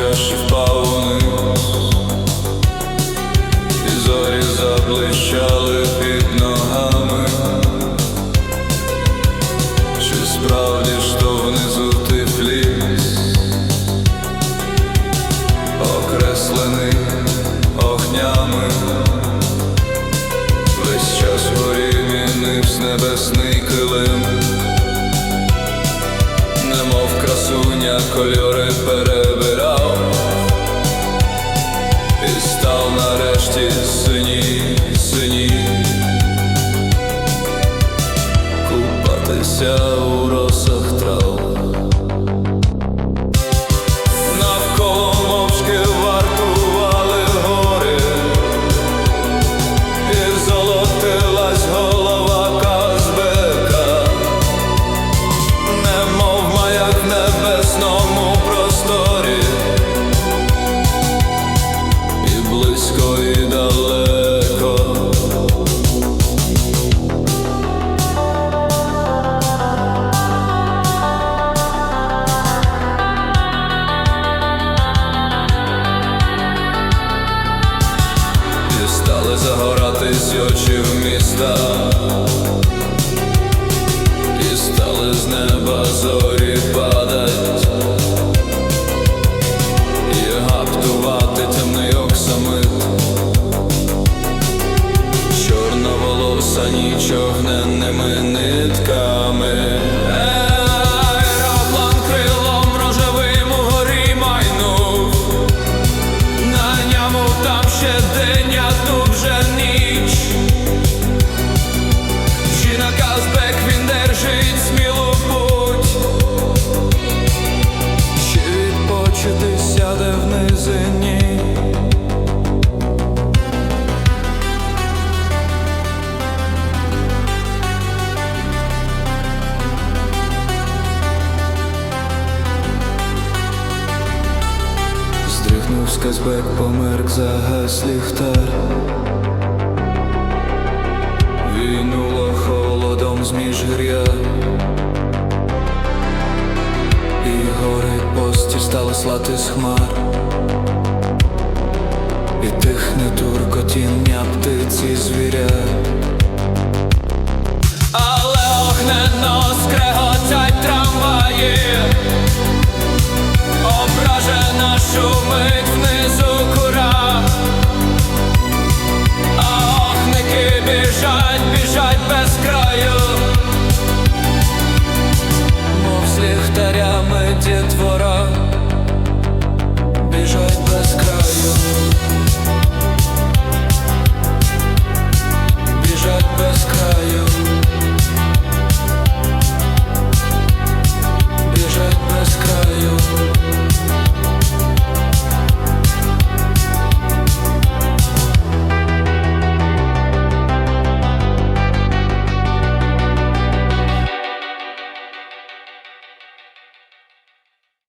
чаші впав униз І зорі заблищали під ногами. Чи справді ж то внизу ти фліс Окреслений огнями. Весь час горів і небесний килим. Немов красуня кольори перебирав синій очі в міста Казбек, померк, загас ліхтар. Війнуло холодом з міжгір'я. І гори постіль стали слати з хмар. І тихне туркотіння птиці звіря Бежать, бежать без краю.